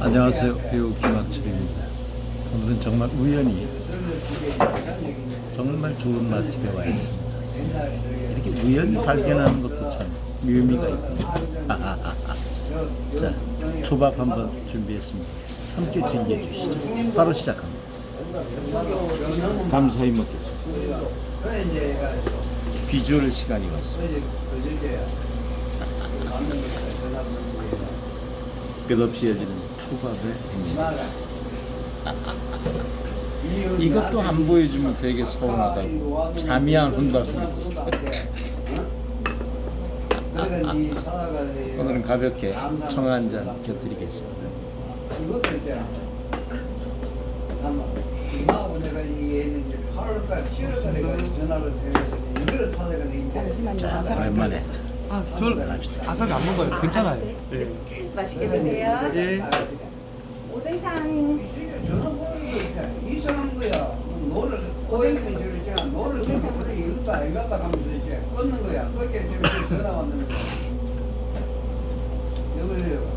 안녕하세요. 배우 김학철입니다. 오늘은 정말 우연히 정말 좋은 맛집에 와 있습니다. 이렇게 우연히 발견하는 것도 참 묘미가 있군요. 자, 초밥 한번 준비했습니다. 함께 즐겨주시죠. 바로 시작합니다. 감사히 먹겠습니다. 비주얼 시간이 왔습니다. 끝없이 이어지는 초밥의 행진. 이것도 안 보여주면 되게 서운하다고 잠이 안 온다고 오늘은 가볍게 청 한 잔. 아마 이마하고 내가 이게 했는데 8월달, 7월달에 내가 전화를 드려서 이거를 사다가 인터넷에 자, 오랜만에 아, 저 아삭이 안 먹어요. 괜찮아요. 예. 맛있게 드세요. 예. 오뎅탕. 이상한 거야. 너를 고액된 줄 있잖아. 너를 지금 그래 이것도 아닌가 봐 하면서 이제 끊는 거야. 끊게 지금 전화 왔는 거야. 여보세요.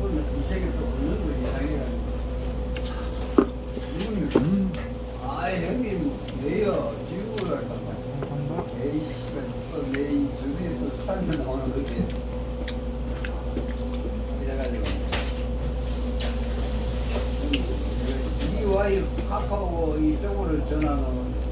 그러면 이 새끼 또 웃는 거이상해. 이분이 음, 아 형님 왜요? 지구를 할까 봐. 감사합니다. 에이 씨발 내이 저기서 살면 나오는 거지. 이래가지고 이 와이 카카오 이쪽으로 전화는 있는데 이건 전화. 이건 저이 전화 살라고 내가 이거 깜깜한 데가 누가 뭐 이리 아 이거 오래. 포장 하나 줄 건가요? 예,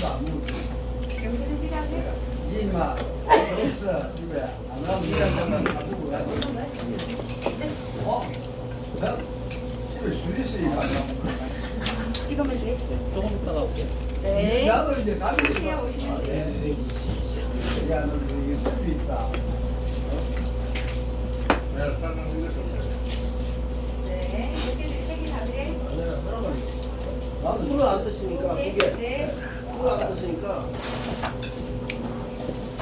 가. 어? 있으니까. 이거면 돼? 조금 이따가 올게요. 네. 나도 이제 가면 오시면 오시면 돼요. 야, 너 여기 술이 있다. 네. 이렇게 세개 다돼 나도 술을 안 드시니까 네. 그게 네. 술을 안 드시니까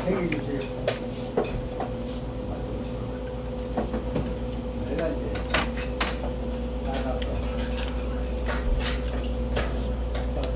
세개 주세요. 내가 이제 나가서 딱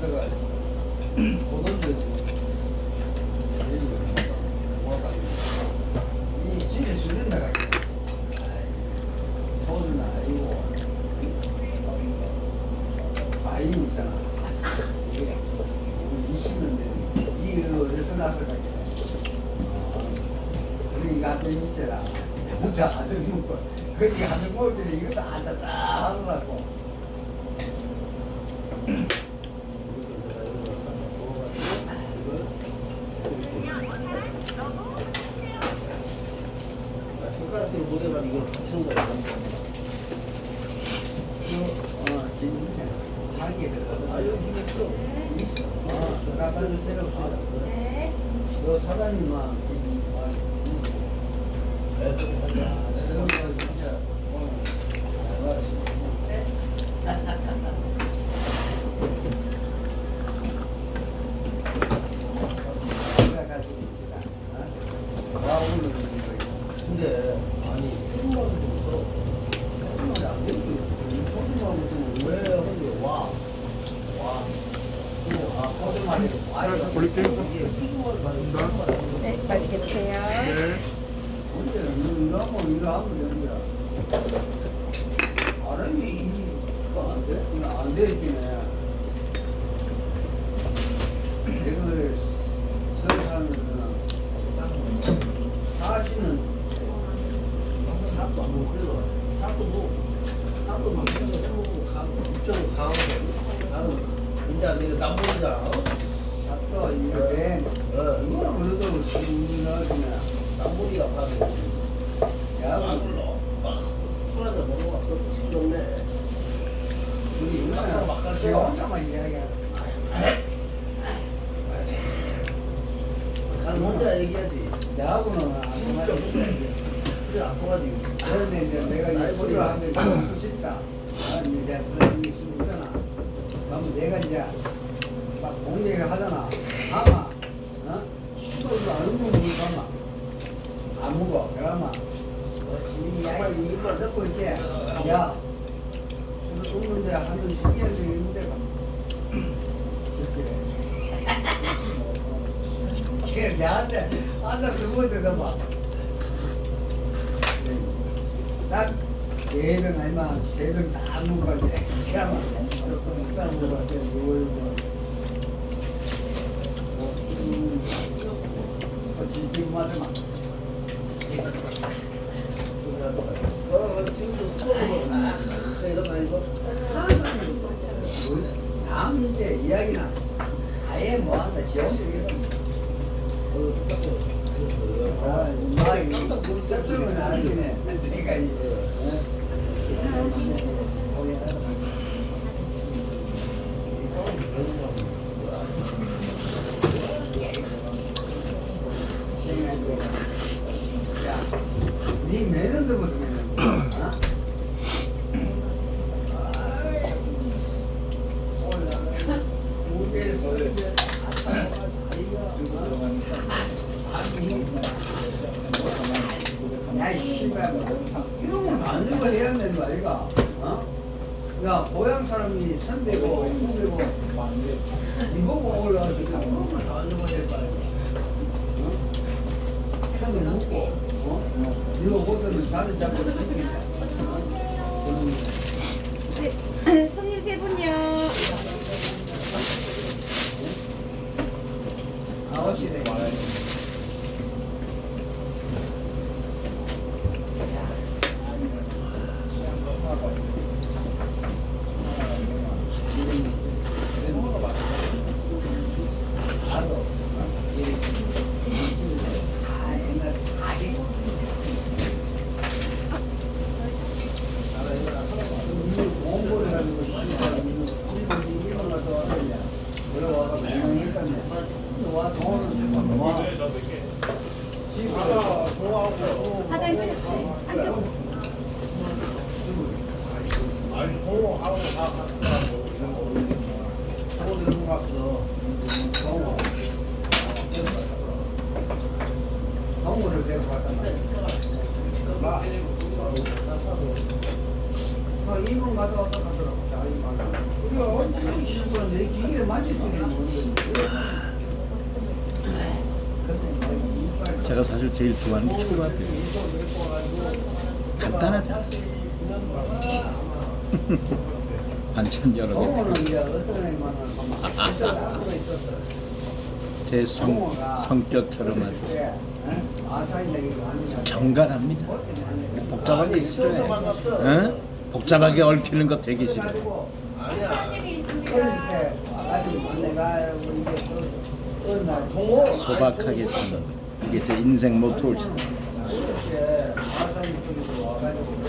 들어가 고던들 이 집에 술은 나가 소주나 이거 와인 있잖아 이게 20년 된 이 어디서 나서가 있잖아 우리 가끔 있잖아 혼자 아들 가서 먹을 때 이것도 앉아 딱 하더라고 손가락으로 못해가지고 이거 받치는 거야. 어, 아 여기 힘 있어. 있어 어, 들어가서 때려 없어 네. 너 사장님아 아, 네, 좀 하자. 아, 세상에 진짜 오늘 잘하시 내가 가지고 있지라 어? 나 오늘 이거 근데 아니 힘만 줘서 정말 안 되지 포기만 못하면 왜 근데 와 와. 그리고 아 거짓말이 와 올릴게요. 네, 맛있게 드세요. 네. 나는 이제 내가? 샀다 이거 밴 어, 이거는 그래도 지금 나중에 남보이가 봐도 야구 술 한잔 먹어봤어. 시끄럽네. 우리 막상 막갈 이거는 때요. 혼자만 이야기야 가서 혼자 얘기하지. 야구는 안 진짜 혼자 얘기해. 그래 안 통하지. 가지고. 그런데 이제 내가 이제 소리를 하면 듣고 싶다. 아, 이제 저기 숨잖아. 그 러면 내가 이제 막 공격을 하잖아. 아마, 어? 시도도 안 먹는 거 가마. 안 먹어. 그러면, 어찌, 야, 이거 넣고 있지. 야, 이거 먹는데 하면 시켜야 되겠는데, 그래. 그래, 내한테 앉아서 뭐 들어봐. 딱 예병 아니면 세병 다 조금 딱 먹어야 돼. 뭐. 뭐, 진짜 맛을 막. 어, 지금도 거 아니고. 항상 뭐, 이야기나 아예 뭐 한다. 지역적인 어, 똑같아. 아. 내가 이제. 어? 거기 야, 네 매년도부터 매년. 어? 야, 이 씨발. 이런 건안 주고 해야 되는 거 아이가? 어? 야, 고향 사람이 선배고, 후배고, 이거 보고 올라와서 그런 건안 주고 될거? 형을 묻고, 어? 이거 보더니 자리 잡고. 네, 손님 세 분요. 아홉시 되고. 공부를 가지고 일본 가서 왔냐? 들어와서 공부했다며. 와 돈은 와. 아까 동호하고. 화장실 안쪽. 아니. 동호를 데리고 갔단 말이야. 아, 일본 갔다 왔다 가더라고. 자, 이만. 시골은 내 기계를 만질 적이 모르겠는데. 제가 사실 제일 좋아하는 게 초밥이에요. 간단하잖아. 반찬 여러 개. 제 성, 성격처럼 아주. 어? 정갈합니다. 복잡한 게 싫어해. 응? 복잡하게 얽히는 거 되게 싫어. 그래가지고 아니야. 집이 있습니다. 어릴 때 와가지고 내가 우리 이제 그 어느 날 동호 소박하게 사는 거. 이게 제 인생 모토일지도. 그때 아사히 쪽에서 와가지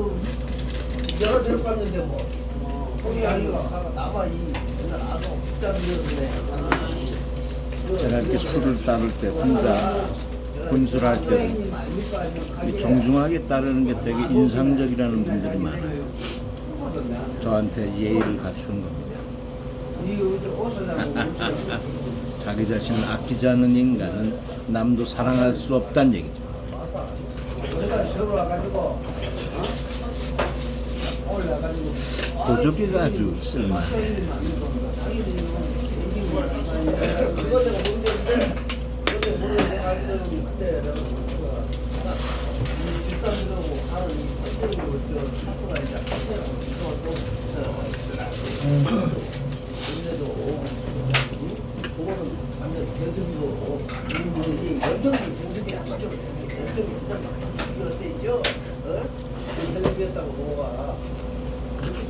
아이고 여러 데로 갔는데 뭐. 어, 거기 아니고 이 아동 직장 이었는데 제가 이렇게 술을 따를 때 혼자 혼술 할 때도 이 정중하게 따르는 게 되게 인상적이라는 분들이 많아요. 저한테 예의를 갖추는 겁니다. 자기 자신을 아끼지 않는 인간은 남도 사랑할 수 없다는 얘기죠. 내가 서로 와가지고 고조개가 아주 쓸만해. 연정이 그냥 막 어? 뭐아 해가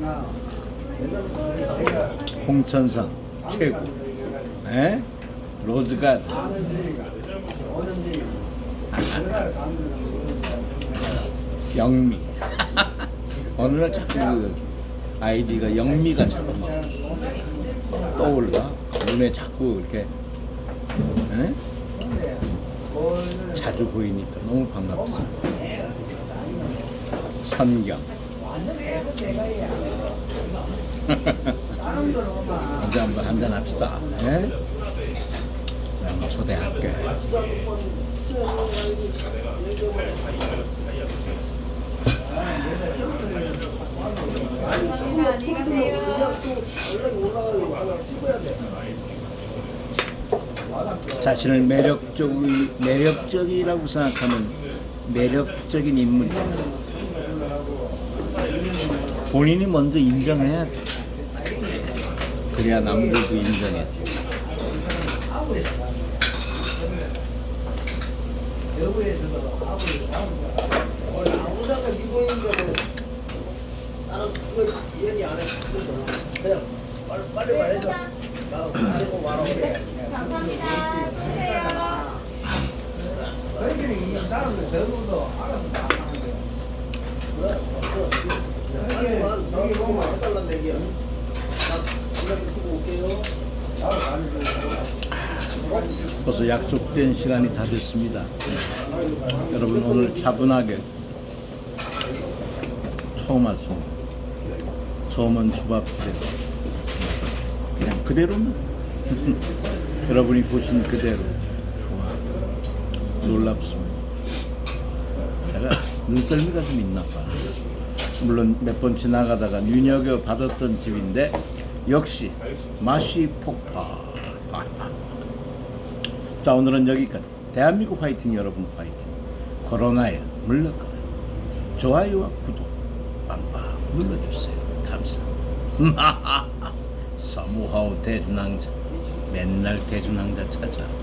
나 옛날에 내가 홍천상 최고. 에? 가는 영미. 어느 날 자꾸 그 아이디가 영미가 자꾸 막 떠올라. 눈에 자꾸 이렇게 에? 자주 보이니까 너무 반갑습니다. 선경. 언제 한번 한잔 합시다. 예? 한번 초대할게. 안녕히 가세요. 연락이 올라가고 씹어야 돼. 자신을 매력적 매력적이라고 생각하는 매력적인 인물. 본인이 먼저 인정해야 돼. 그래야 남들도 인정해. 빨리 말해줘. 벌써 약속된 시간이 다 됐습니다. 여러분 오늘 차분하게 처음 왔습니다. 처음은 주밥집에서 그대로는 여러분이 보신 그대로 와, 놀랍습니다. 제가 눈썰미가 좀 있나 봐. 물론 몇 번 지나가다가 눈여겨 받았던 집인데 역시 맛이 폭발. 자 오늘은 여기까지. 대한민국 화이팅 여러분 화이팅. 코로나에 물러가라. 좋아요와 구독 빵빵 눌러주세요. 감사합니다. 사무하우 대준왕자 맨날 대준왕자 찾아.